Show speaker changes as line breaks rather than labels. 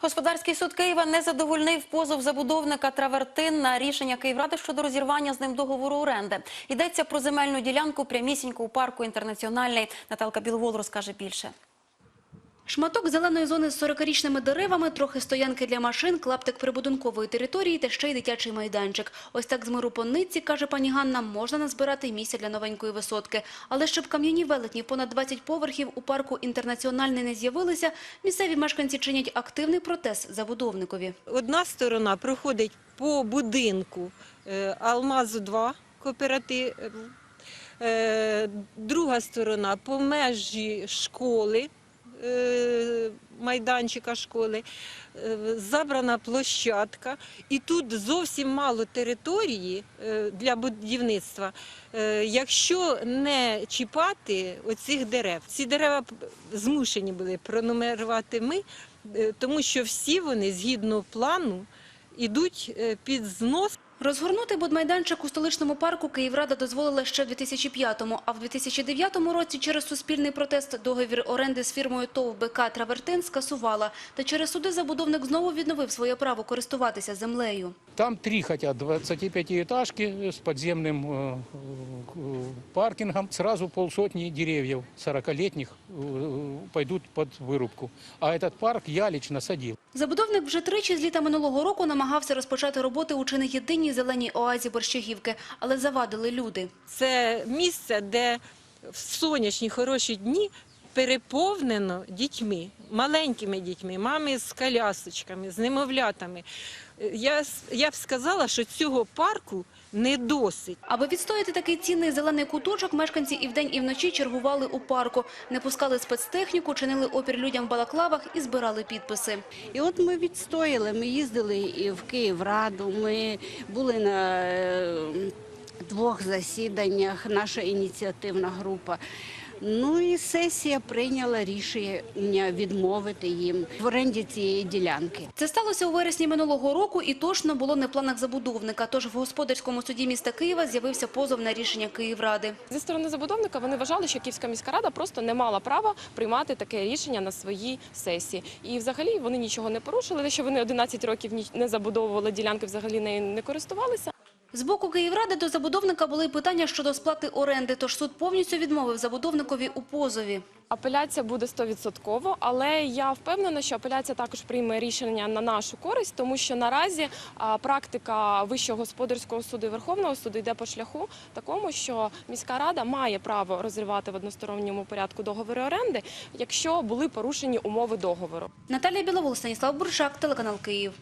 Господарський суд Києва не задовольнив позов забудовника Травертин на рішення Київради щодо розірвання з ним договору оренди. Йдеться про земельну ділянку прямісінько у парку «Інтернаціональний». Наталка Біловол розкаже більше.
Шматок зеленої зони з 40-річними деревами, трохи стоянки для машин, клаптик прибудинкової території та ще й дитячий майданчик. Ось так з миру Понитці, каже пані Ганна, можна назбирати місця для новенької висотки. Але щоб кам'яні велетні понад 20 поверхів у парку «Інтернаціональний» не з'явилися, місцеві мешканці чинять активний протест забудовникові.
Одна сторона проходить по будинку е, Алмазу 2 кооператив, е, друга сторона по межі школи, е, майданчика школи, е, забрана площадка, і тут зовсім мало території е, для будівництва, е, якщо не чіпати оцих дерев. Ці дерева змушені були пронумерувати ми, е, тому що всі вони згідно плану йдуть е, під знос.
Розгорнути будмайданчик у столичному парку Київрада дозволила ще в 2005-му, а в 2009 році через суспільний протест договір оренди з фірмою ТОВ БК «Травертин» скасувала. Та через суди забудовник знову відновив своє право користуватися землею.
Там три хотят 25-этажки с подземным э, э, паркингом. Сразу полсотни деревьев 40-летних э, пойдут под вырубку. А этот парк я лично садил.
Забудовник вже тричі з літа минулого року намагався розпочати роботи у чи не єдиній зеленій оазі Борщагівки, але завадили люди.
Це місце, де в сонячні хороші дні переповнено дітьми, маленькими дітьми, мами з колясочками, з немовлятами. Я, я б сказала, що цього парку не досить.
Аби відстояти такий цінний зелений куточок, мешканці і вдень, і вночі чергували у парку. Не пускали спецтехніку, чинили опір людям в балаклавах і збирали підписи.
І от ми відстояли, ми їздили і в Київраду, ми були на е, двох засіданнях, наша ініціативна група. Ну і сесія прийняла рішення відмовити їм в оренді цієї ділянки.
Це сталося у вересні минулого року і точно було не в планах забудовника. Тож в господарському суді міста Києва з'явився позов на рішення Київради.
Зі сторони забудовника вони вважали, що Київська міська рада просто не мала права приймати таке рішення на своїй сесії. І взагалі вони нічого не порушили, те, що вони 11 років не забудовували ділянки, взагалі нею не користувалися.
З боку Київради до забудовника були питання щодо сплати оренди, тож суд повністю відмовив забудовникові у позові.
Апеляція буде 100%, але я впевнена, що апеляція також прийме рішення на нашу користь, тому що наразі практика Вищого господарського суду і Верховного суду йде по шляху такому, що міська рада має право розривати в односторонньому порядку договори оренди, якщо були порушені умови договору.
Наталія Біловол, Станіслав Буршак, телеканал Київ.